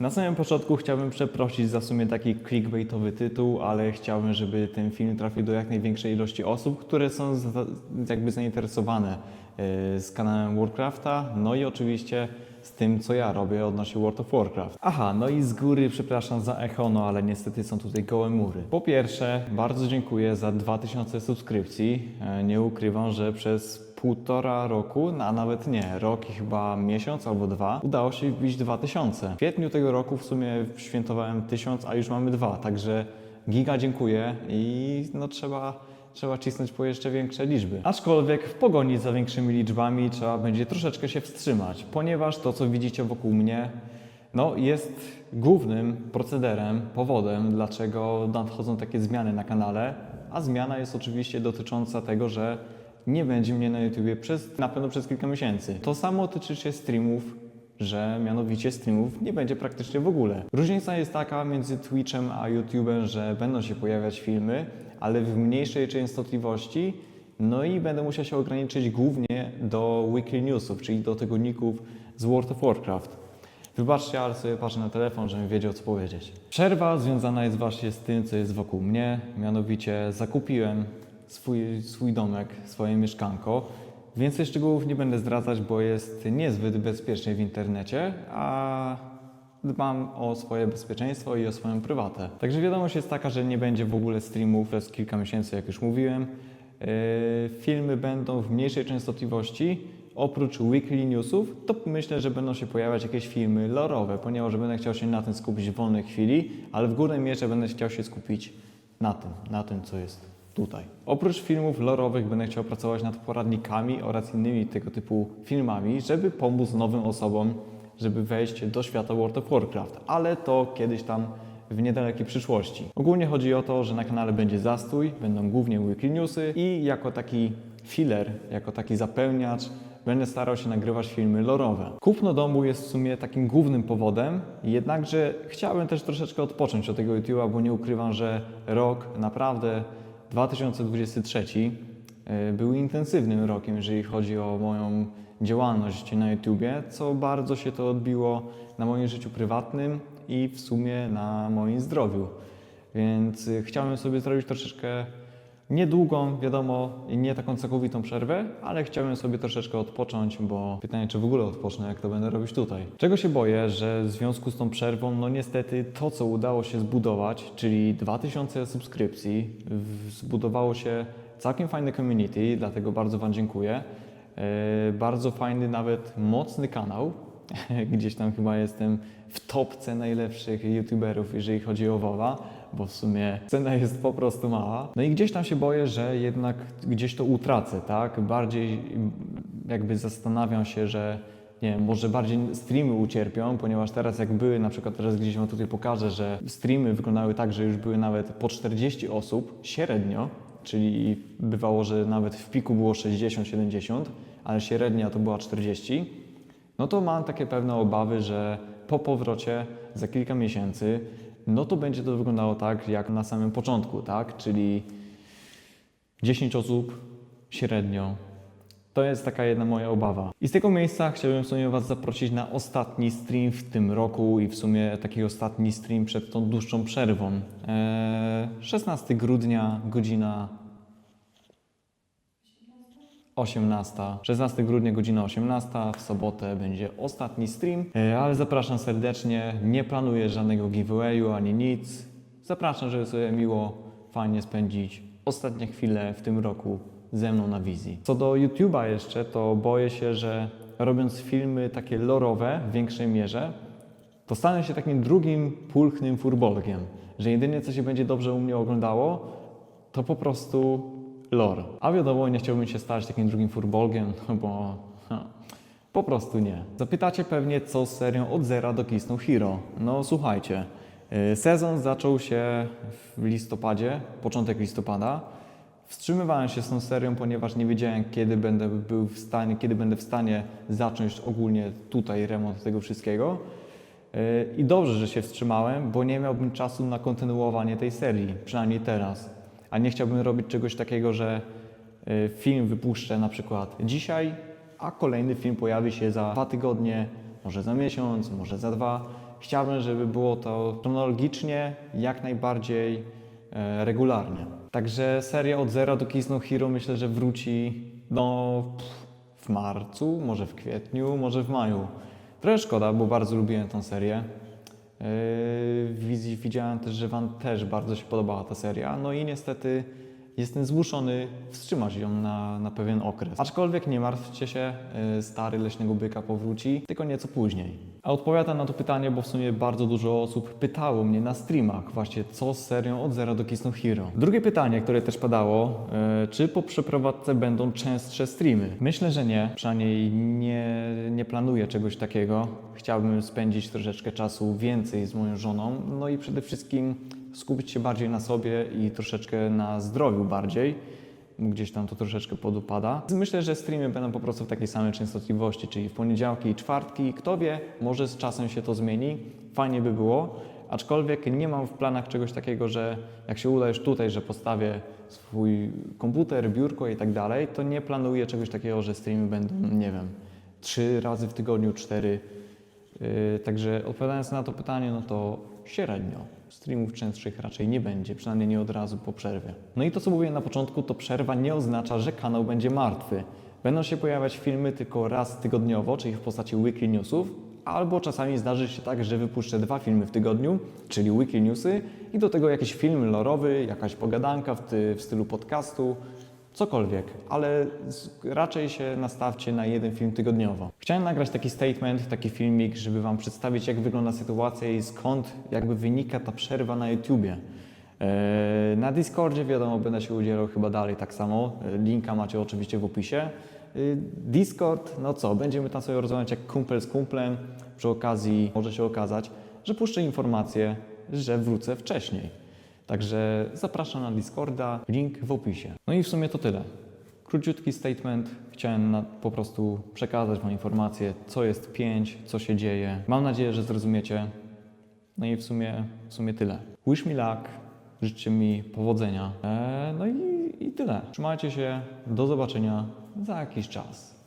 Na samym początku chciałbym przeprosić za w sumie taki clickbaitowy tytuł, ale chciałbym, żeby ten film trafił do jak największej ilości osób, które są jakby zainteresowane e, z kanałem Warcrafta, no i oczywiście z tym, co ja robię odnośnie World of Warcraft. Aha, no i z góry przepraszam za echo, no ale niestety są tutaj gołe mury. Po pierwsze, bardzo dziękuję za 2000 subskrypcji. E, Nie ukrywam, że przez półtora roku, no, a nawet nie, rok i chyba miesiąc albo dwa, udało się wbić 2000. W kwietniu tego roku w sumie świętowałem 1000, a już mamy dwa, także giga dziękuję i no trzeba, trzeba cisnąć po jeszcze większe liczby. Aczkolwiek w pogoni za większymi liczbami trzeba będzie troszeczkę się wstrzymać, ponieważ to, co widzicie wokół mnie, no, jest głównym procederem, powodem, dlaczego nadchodzą takie zmiany na kanale, a zmiana jest oczywiście dotycząca tego, że nie będzie mnie na YouTubie przez, na pewno przez kilka miesięcy. To samo tyczy się streamów, że mianowicie streamów nie będzie praktycznie w ogóle. Różnica jest taka między Twitchem a YouTubem, że będą się pojawiać filmy, ale w mniejszej częstotliwości, no i będę musiał się ograniczyć głównie do weekly newsów, czyli do tygodników z World of Warcraft. Wybaczcie, ale sobie patrzę na telefon, żebym wiedział, co powiedzieć. Przerwa związana jest właśnie z tym, co jest wokół mnie. Mianowicie zakupiłem swój, swój domek, swoje mieszkanko. Więcej szczegółów nie będę zdradzać, bo jest niezbyt bezpiecznie w internecie, a dbam o swoje bezpieczeństwo i o swoją prywatę. Także wiadomość jest taka, że nie będzie w ogóle streamów przez kilka miesięcy, jak już mówiłem. Yy, Filmy będą w mniejszej częstotliwości. Oprócz weekly newsów, to myślę, że będą się pojawiać jakieś filmy lorowe, ponieważ będę chciał się na tym skupić w wolnej chwili, ale w górnej mierze będę chciał się skupić na tym, na tym, co jest tutaj. Oprócz filmów lorowych będę chciał pracować nad poradnikami oraz innymi tego typu filmami, żeby pomóc nowym osobom, żeby wejść do świata World of Warcraft, ale to kiedyś tam w niedalekiej przyszłości. Ogólnie chodzi o to, że na kanale będzie zastój, będą głównie weekly newsy i jako taki filler, jako taki zapełniacz będę starał się nagrywać filmy lorowe. Kupno domu jest w sumie takim głównym powodem, jednakże chciałbym też troszeczkę odpocząć od tego YouTube'a, bo nie ukrywam, że rok naprawdę 2023 y, był intensywnym rokiem, jeżeli chodzi o moją działalność na YouTubie, co bardzo się to odbiło na moim życiu prywatnym i w sumie na moim zdrowiu. Więc y, chciałem sobie zrobić troszeczkę niedługą, wiadomo, nie taką całkowitą przerwę, ale chciałem sobie troszeczkę odpocząć, bo pytanie, czy w ogóle odpocznę, jak to będę robić tutaj. Czego się boję, że w związku z tą przerwą, no niestety to, co udało się zbudować, czyli 2000 subskrypcji, zbudowało się całkiem fajne community, dlatego bardzo Wam dziękuję. E, Bardzo fajny, nawet mocny kanał. Gdzieś tam chyba jestem w topce najlepszych youtuberów, jeżeli chodzi o WoWa, bo w sumie cena jest po prostu mała. No i gdzieś tam się boję, że jednak gdzieś to utracę, tak? Bardziej jakby zastanawiam się, że nie wiem, może bardziej streamy ucierpią, ponieważ teraz jak były, na przykład teraz gdzieś Wam tutaj pokażę, że streamy wyglądały tak, że już były nawet po 40 osób średnio, czyli bywało, że nawet w piku było 60-70, ale średnia to była 40, no to mam takie pewne obawy, że po powrocie za kilka miesięcy, no to będzie to wyglądało tak jak na samym początku, tak? Czyli 10 osób średnio. To jest taka jedna moja obawa. I z tego miejsca chciałbym w sumie Was zaprosić na ostatni stream w tym roku i w sumie taki ostatni stream przed tą dłuższą przerwą. Eee, 16 grudnia, godzina 18. 16 grudnia, godzina 18. W sobotę będzie ostatni stream, E, ale zapraszam serdecznie. Nie planuję żadnego giveawayu ani nic. Zapraszam, żeby sobie miło, fajnie spędzić ostatnie chwile w tym roku ze mną na wizji. Co do YouTube'a jeszcze, to boję się, że robiąc filmy takie lorowe w większej mierze, to stanę się takim drugim pulchnym furbolgiem, że jedynie co się będzie dobrze u mnie oglądało, to po prostu lore. A wiadomo, nie chciałbym się stać takim drugim furbolgiem, bo ha, po prostu nie. Zapytacie pewnie, co z serią od zera do Kiss No Hero. No słuchajcie, y, sezon zaczął się w listopadzie, początek listopada. Wstrzymywałem się z tą serią, ponieważ nie wiedziałem, kiedy będę był w stanie, kiedy będę w stanie zacząć ogólnie tutaj remont tego wszystkiego. Yy, I dobrze, że się wstrzymałem, bo nie miałbym czasu na kontynuowanie tej serii, przynajmniej teraz. A nie chciałbym robić czegoś takiego, że yy, film wypuszczę na przykład dzisiaj, a kolejny film pojawi się za dwa tygodnie, może za miesiąc, może za dwa. chciałbym, żeby było to chronologicznie, jak najbardziej e, regularnie. Także seria od zera do Kiss No Hero myślę, że wróci no, w marcu, może w kwietniu, może w maju. Trochę szkoda, bo bardzo lubiłem tę serię. Yy, widz- Widziałem też, że Wam też bardzo się podobała ta seria, no i niestety jestem zmuszony wstrzymać ją na, na pewien okres. Aczkolwiek nie martwcie się, yy, stary Leśnego Byka powróci, tylko nieco później. A odpowiadam na to pytanie, bo w sumie bardzo dużo osób pytało mnie na streamach właśnie, co z serią od Zera do Kiss No Hero. Drugie pytanie, które też padało, yy, czy po przeprowadzce będą częstsze streamy? Myślę, że nie, przynajmniej nie, nie planuję czegoś takiego. Chciałbym spędzić troszeczkę czasu więcej z moją żoną, no i przede wszystkim skupić się bardziej na sobie i troszeczkę na zdrowiu bardziej. Gdzieś tam to troszeczkę podupada. Myślę, że streamy będą po prostu w takiej samej częstotliwości, czyli w poniedziałki i czwartki. Kto wie, może z czasem się to zmieni. Fajnie by było. Aczkolwiek nie mam w planach czegoś takiego, że jak się uda już tutaj, że postawię swój komputer, biurko i tak dalej, to nie planuję czegoś takiego, że streamy będą, nie wiem, trzy razy w tygodniu, cztery. Yy, Także odpowiadając na to pytanie, no to średnio. Streamów częstszych raczej nie będzie, przynajmniej nie od razu po przerwie. No i to, co mówiłem na początku, to przerwa nie oznacza, że kanał będzie martwy. Będą się pojawiać filmy tylko raz tygodniowo, czyli w postaci weekly newsów, albo czasami zdarzy się tak, że wypuszczę dwa filmy w tygodniu, czyli weekly newsy i do tego jakiś film lorowy, jakaś pogadanka w, ty, w stylu podcastu, cokolwiek, ale raczej się nastawcie na jeden film tygodniowo. Chciałem nagrać taki statement, taki filmik, żeby Wam przedstawić, jak wygląda sytuacja i skąd jakby wynika ta przerwa na YouTubie. Eee, Na Discordzie wiadomo, będę się udzielał chyba dalej tak samo. Eee, Linka macie oczywiście w opisie. Eee, Discord, no co, będziemy tam sobie rozmawiać jak kumpel z kumplem. Przy okazji może się okazać, że puszczę informację, że wrócę wcześniej. Także zapraszam na Discorda, link w opisie. No i w sumie to tyle. Króciutki statement. Chciałem na, po prostu przekazać Wam informację, co jest 5, co się dzieje. Mam nadzieję, że zrozumiecie. No i w sumie, w sumie tyle. Wish me luck, życzcie mi powodzenia. Eee, no i, i tyle. Trzymajcie się, do zobaczenia za jakiś czas.